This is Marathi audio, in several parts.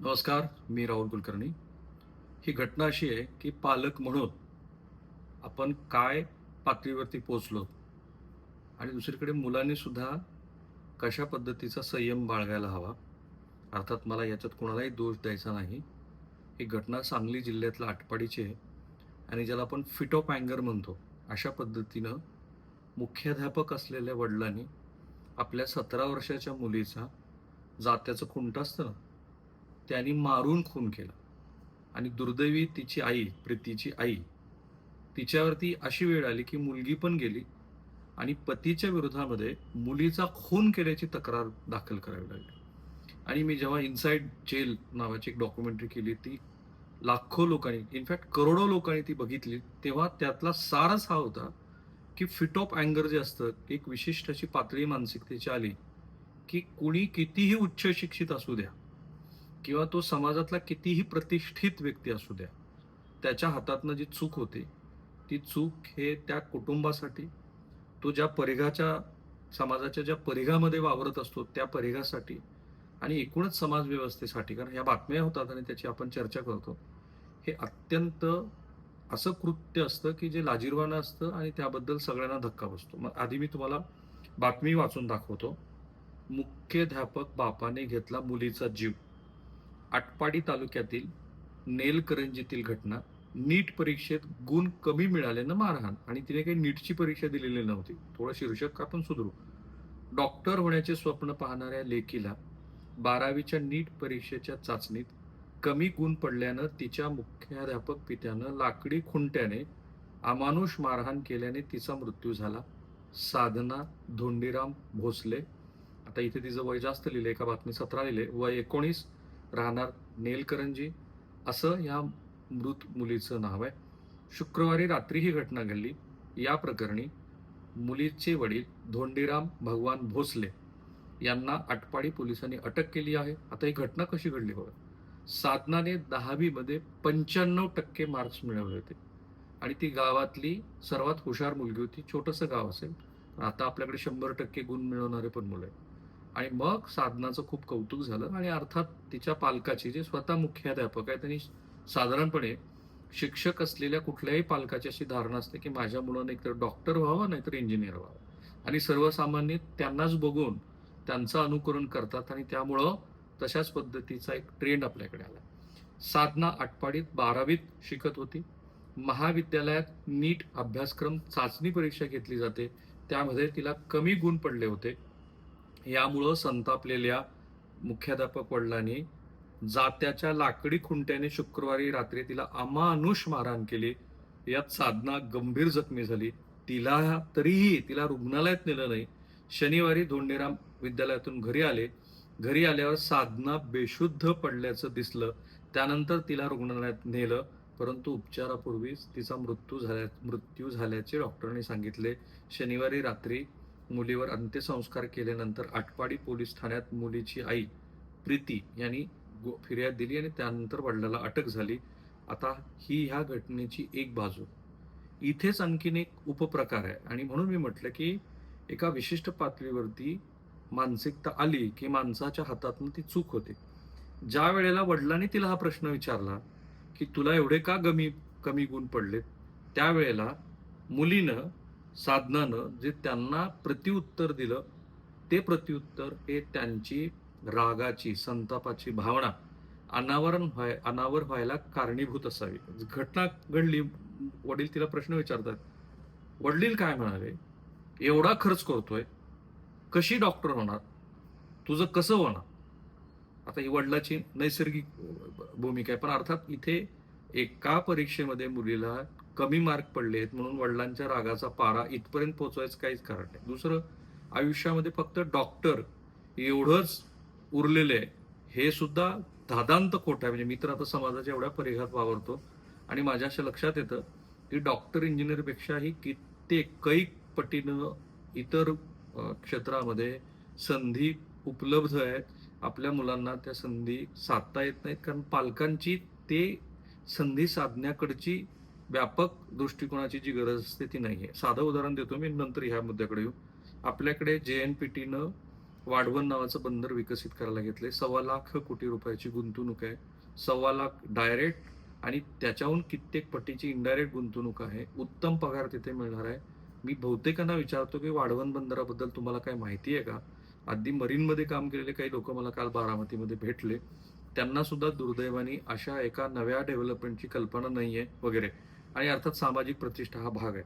नमस्कार मी राहुल कुलकर्णी. ही घटना अशी आहे की पालक म्हणून आपण काय पातळीवरती पोचलो आणि दुसरीकडे मुलांनी सुद्धा कशा पद्धतीचा संयम बाळगायला हवा अर्थात मला याच्यात कोणालाही दोष द्यायचा नाही. ही घटना सांगली जिल्ह्यातल्या आटपाडीची आहे आणि ज्याला आपण फिट ऑफ अँगर म्हणतो अशा पद्धतीनं मुख्याध्यापक असलेल्या वडिलांनी आपल्या सतरा वर्षाच्या मुलीचा जात्याचं खुंट असतं ना त्यांनी मारून खून केला. आणि दुर्दैवी तिची आई प्रीतीची आई तिच्यावरती अशी वेळ आली की मुलगी पण गेली आणि पतीच्या विरोधामध्ये मुलीचा खून केल्याची तक्रार दाखल करावी लागली. आणि मी जेव्हा इनसाइड जेल नावाची एक डॉक्युमेंटरी केली ती लाखो लोकांनी इनफॅक्ट करोडो लोकांनी ती बघितली तेव्हा त्यातला सारच हा होता की फिट ऑफ अँगर जे असतं एक विशिष्ट अशी पातळी मानसिकतेची आली की कुणी कितीही उच्च शिक्षित असू द्या किंवा तो समाजातला कितीही प्रतिष्ठित व्यक्ती असू द्या त्याच्या हातातनं जी चूक होते ती चूक हे त्या कुटुंबासाठी तो ज्या परिघाच्या समाजाच्या ज्या परिघामध्ये वावरत असतो त्या परिघासाठी आणि एकूणच समाज व्यवस्थेसाठी कारण ह्या बातम्या होतात आणि त्याची आपण चर्चा करतो हे अत्यंत असं कृत्य असतं की जे लाजीरवानं असतं आणि त्याबद्दल सगळ्यांना धक्का बसतो. मग आधी मी तुम्हाला बातमी वाचून दाखवतो. मुख्याध्यापक बापाने घेतला मुलीचा जीव. आटपाडी तालुक्यातील नेलकरंजीतील घटना नीट परीक्षेत गुण कमी मिळाल्यानं मारहाण आणि तिने काही नीटची परीक्षा दिलेली नव्हती. थोडं शीर्षक आपण सुधरू. डॉक्टर होण्याचे स्वप्न पाहणाऱ्या लेकीला बारावीच्या नीट परीक्षेच्या चाचणीत कमी गुण पडल्यानं तिच्या मुख्याध्यापक पित्यानं लाकडी खुंट्याने अमानुष मारहाण केल्याने तिचा मृत्यू झाला. साधना धोंडीराम भोसले. आता इथे तिचं वय जास्त लिहिलंय एका बातमी सतरा लिहिले वय एकोणीस राहणार नेलकरंजी. असं या मृत मुलीचं नाव आहे. शुक्रवारी रात्री ही घटना घडली. या प्रकरणी मुलीचे वडील धोंडीराम भगवान भोसले यांना आटपाडी पोलिसांनी अटक केली आहे. आता ही घटना कशी घडली बघा. साधनाने दहावीमध्ये पंच्याण्णव टक्के मार्क्स मिळवले होते. आणि ती गावातली सर्वात हुशार मुलगी होती. छोटंसं गाव असेल. आता आपल्याकडे शंभर टक्के गुण मिळवणारे पण मुलं आहेत. आणि मग साधनाचं खूप कौतुक झालं आणि अर्थात तिच्या पालकाची जे स्वतः मुख्याध्यापक आहे त्यांनी साधारणपणे शिक्षक असलेल्या कुठल्याही पालकाची अशी धारणा असते की माझ्या मुलानं एकतर डॉक्टर व्हावं नाहीतर इंजिनियर व्हावं. आणि सर्वसामान्य त्यांनाच बघून त्यांचं अनुकरण करतात आणि त्यामुळं तशाच पद्धतीचा एक ट्रेंड आपल्याकडे आला. साधना आटपाडीत बारावीत शिकत होती. महाविद्यालयात नीट अभ्यासक्रम चाचणी परीक्षा घेतली जाते. त्यामध्ये तिला कमी गुण पडले होते. यामुळं संतापलेल्या मुख्याध्यापक वडिलांनी जात्याच्या लाकडी खुंट्याने शुक्रवारी रात्री तिला अमानुष मारहाण केली. यात साधना गंभीर जखमी झाली. तिला तरीही तिला रुग्णालयात नेलं नाही. शनिवारी धोंडेराम विद्यालयातून घरी आले. घरी आल्यावर साधना बेशुद्ध पडल्याचं दिसलं. त्यानंतर तिला रुग्णालयात नेलं. परंतु उपचारापूर्वीच तिचा मृत्यू झाल्या मृत्यू झाल्याचे डॉक्टरांनी सांगितले. शनिवारी रात्री मुलीवर अंत्यसंस्कार केल्यानंतर आटपाडी पोलीस ठाण्यात मुलीची आई प्रीती यांनी फिर्याद दिली आणि त्यानंतर वडिलाला अटक झाली. आता ही ह्या घटनेची एक बाजू. इथेच आणखीन एक उपप्रकार आहे. आणि म्हणून मी म्हटलं की एका विशिष्ट पातळीवरती मानसिकता आली की माणसाच्या हातातून ती चूक होते. ज्या वेळेला वडिलांनी तिला हा प्रश्न विचारला की तुला एवढे का कमी कमी गुण पडलेत? त्यावेळेला मुलीनं साधनानं जे त्यांना प्रत्युत्तर दिलं ते प्रत्युत्तर हे त्यांची रागाची संतापाची भावना अनावरण व्हाय अनावर व्हायला कारणीभूत असावी. घटना घडली वडील तिला प्रश्न विचारतात वडील काय म्हणाले? एवढा खर्च करतोय कशी डॉक्टर होणार? तुझं कसं होणार? आता ही वडिलाची नैसर्गिक भूमिका आहे पण अर्थात इथे एका परीक्षेमध्ये मुलीला कमी मार्क पडले आहेत म्हणून वडिलांच्या रागाचा पारा इथपर्यंत पोचवायचं काहीच कारण नाही. दुसरं आयुष्यामध्ये फक्त डॉक्टर एवढंच उरलेलं आहे हे सुद्धा धादांत खोट आहे. म्हणजे मी तर आता समाजाच्या एवढ्या परिघात वावरतो आणि माझ्या अशा लक्षात येतं की डॉक्टर इंजिनियरपेक्षाही कित्येक कैक पटीनं इतर क्षेत्रामध्ये संधी उपलब्ध आहेत. आपल्या मुलांना त्या संधी साधता येत नाहीत. कारण पालकांची ते संधी साधण्याकडची व्यापक दृष्टिकोनाची जी गरज असते ती नाही आहे. साधं उदाहरण देतो मी नंतर ह्या मुद्द्याकडे येऊ. आपल्याकडे जे एन पी टीनं वाढवण नावाचं बंदर विकसित करायला घेतले सव्वा लाख कोटी रुपयाची गुंतवणूक आहे. सव्वा लाख डायरेक्ट आणि त्याच्याहून कित्येक पटीची इनडायरेक्ट गुंतवणूक आहे. उत्तम पगार तिथे मिळणार आहे. मी बहुतेकांना विचारतो की वाढवण बंदराबद्दल तुम्हाला काय माहिती आहे का? अगदी मरीनमध्ये काम केलेले काही लोक मला काल बारामतीमध्ये भेटले. त्यांना सुद्धा दुर्दैवाने अशा एका नव्या डेव्हलपमेंटची कल्पना नाही आहे वगैरे. आणि अर्थात सामाजिक प्रतिष्ठा हा भाग आहे.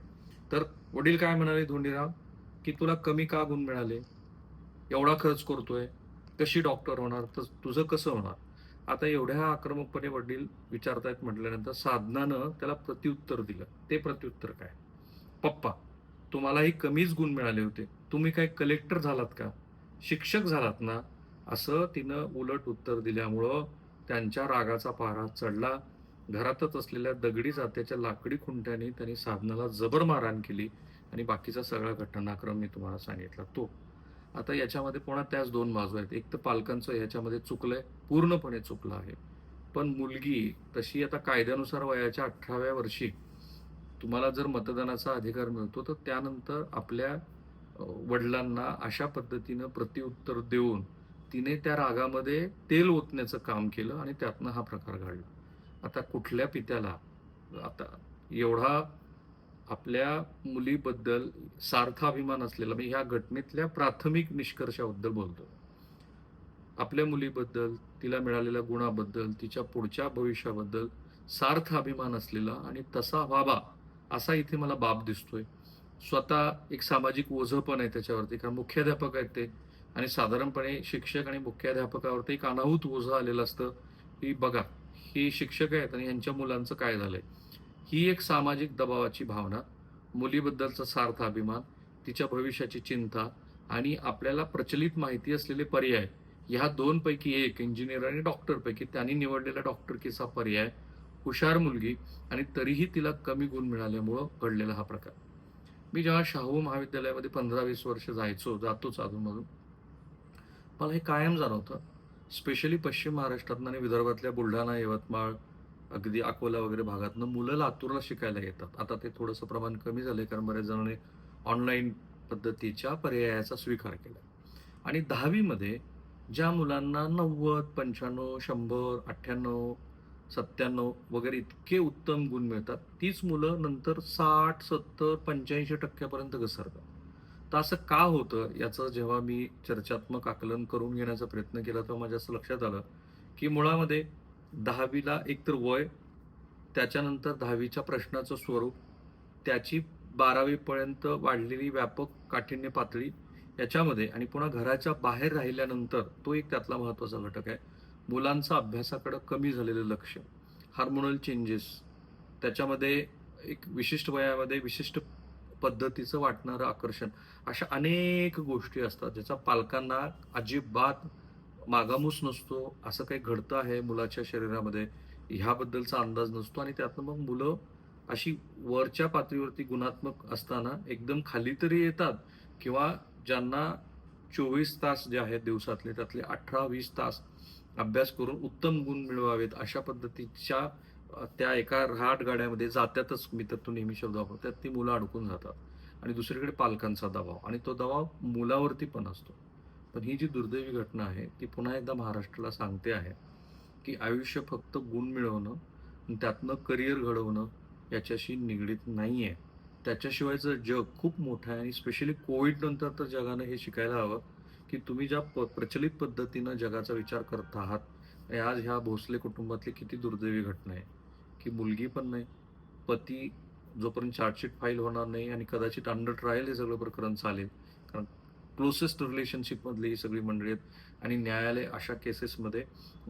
तर वडील काय म्हणाले धोंडीराम की तुला कमी का गुण मिळाले? एवढा खर्च करतोय कशी डॉक्टर होणार? तर तुझं कसं होणार? आता एवढ्या आक्रमकपणे वडील विचारतायत म्हटल्यानंतर साधनानं त्याला प्रत्युत्तर दिलं. ते प्रत्युत्तर काय? पप्पा तुम्हालाही कमीच गुण मिळाले होते. तुम्ही काय कलेक्टर झालात का? शिक्षक झालात ना? असं तिनं उलट उत्तर दिल्यामुळं त्यांच्या रागाचा पारा चढला. घरातच असलेल्या दगडी जात्याच्या लाकडी खुंट्याने त्यांनी साधनाला जबर मारहाण केली आणि बाकीचा सगळा घटनाक्रम मी तुम्हाला सांगितला तो. आता याच्यामध्ये पुन्हा त्याच दोन बाजू आहेत. एक तर पालकांचं याच्यामध्ये चुकलंय पूर्णपणे चुकलं आहे. पण मुलगी तशी आता कायद्यानुसार वयाच्या अठराव्या वर्षी तुम्हाला जर मतदानाचा अधिकार मिळतो तर त्यानंतर आपल्या वडिलांना अशा पद्धतीनं प्रत्युत्तर देऊन तिने त्या रागामध्ये तेल ओतण्याचं काम केलं आणि त्यातनं हा प्रकार घडला. आता कुठल्या पित्याला? आता एवढा आपल्या मुलीबद्दल सार्थ अभिमान असलेला मी ह्या घटनेतल्या प्राथमिक निष्कर्षाबद्दल बोलतो. आपल्या मुलीबद्दल तिला मिळालेल्या गुणाबद्दल तिच्या पुढच्या भविष्याबद्दल सार्थ अभिमान असलेला आणि तसा व्हावा असा इथे मला बाप दिसतोय. स्वतः एक सामाजिक ओझं पण आहे त्याच्यावरती कारण मुख्याध्यापक आहेत ते. आणि साधारणपणे शिक्षक आणि मुख्याध्यापकावरती एक अनाहूत ओझं आलेलं असतं. की बघा ही शिक्षक आहेत आणि यांच्या मुलांचं काय झालंय? ही एक सामाजिक दबावाची भावना मुलीबद्दलचा सार्थ अभिमान तिच्या भविष्याची चिंता आणि आपल्याला प्रचलित माहिती असलेले पर्याय ह्या दोनपैकी एक इंजिनियर आणि डॉक्टरपैकी त्यांनी निवडलेला डॉक्टरकीचा पर्याय हुशार मुलगी आणि तरीही तिला कमी गुण मिळाल्यामुळं घडलेला हा प्रकार. मी जेव्हा शाहू महाविद्यालयामध्ये पंधरा वीस वर्ष जायचो जातोच अजूनमधून मला हे कायम जाणवतं. स्पेशली पश्चिम महाराष्ट्रातनं आणि विदर्भातल्या बुलढाणा यवतमाळ अगदी अकोला वगैरे भागातनं मुलं लातूरला शिकायला येतात. आता ते थोडंसं प्रमाण कमी झालं कारण बऱ्याच जणांनी ऑनलाईन पद्धतीच्या पर्यायाचा स्वीकार केला आणि दहावीमध्ये ज्या मुलांना नव्वद पंच्याण्णव शंभर अठ्ठ्याण्णव सत्त्याण्णव वगैरे इतके उत्तम गुण मिळतात तीच मुलं नंतर साठ सत्तर पंच्याऐंशी टक्क्यापर्यंत घसरतात. तर असं का होतं? याचं जेव्हा मी चर्चात्मक आकलन करून घेण्याचा प्रयत्न केला तेव्हा माझ्या असं लक्षात आलं की मुळामध्ये दहावीला एकतर वय त्याच्यानंतर दहावीच्या प्रश्नाचं स्वरूप त्याची बारावीपर्यंत वाढलेली व्यापक काठिण्य पातळी याच्यामध्ये आणि पुन्हा घराच्या बाहेर राहिल्यानंतर तो एक त्यातला महत्त्वाचा घटक आहे. मुलांचं अभ्यासाकडं कमी झालेलं लक्ष हार्मोनल चेंजेस त्याच्यामध्ये एक विशिष्ट वयामध्ये विशिष्ट पद्धतीचं वाटणारं आकर्षण. अशा अनेक गोष्टी असतात ज्याचा पालकांना अजिबात मागामूस नसतो. असं काही घडतं आहे मुलाच्या शरीरामध्ये ह्याबद्दलचा अंदाज नसतो आणि त्यातनं मग मुलं अशी वरच्या पातळीवरती गुणात्मक असताना एकदम खाली तरी येतात किंवा ज्यांना चोवीस तास जे आहेत दिवसातले त्यातले अठरा वीस तास अभ्यास करून उत्तम गुण मिळवावेत अशा पद्धतीच्या त्या एका रहाट गाड्यामध्ये जात्यातच मी तर तो नेहमी शब्द वापरतात ती मुलं अडकून जातात. आणि दुसरीकडे पालकांचा दबाव. आणि तो दबाव मुलावरती पण असतो. पण ही जी दुर्दैवी घटना आहे ती पुन्हा एकदा महाराष्ट्राला सांगते आहे की आयुष्य फक्त गुण मिळवणं आणि त्यातनं करिअर घडवणं याच्याशी निगडीत नाही आहे त्याच्याशिवायचं जग खूप मोठं आहे आणि स्पेशली कोविड नंतर तर जगानं हे शिकायला हवं की तुम्ही ज्या प प्रचलित पद्धतीनं जगाचा विचार करत आहात आज ह्या भोसले कुटुंबातली किती दुर्दैवी घटना आहे. की मुलगी पण नाही. पती जोपर्यंत चार्जशीट फाईल होणार नाही आणि कदाचित अंडर ट्रायल हे सगळं प्रकरण चालेल. कारण क्लोसेस्ट रिलेशनशिपमधली ही सगळी मंडळी आहेत आणि न्यायालय अशा केसेसमध्ये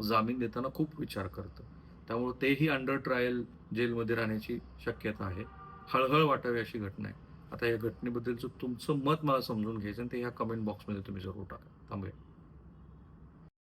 जामीन देताना खूप विचार करतं. त्यामुळे तेही अंडर ट्रायल जेलमध्ये राहण्याची शक्यता आहे. हळहळ वाटावी अशी घटना आहे. आता या घटनेबद्दलचं तुमचं मत मला समजून घ्यायचं आणि ते ह्या कमेंट बॉक्समध्ये तुम्ही जरूर टाका. थांबूया.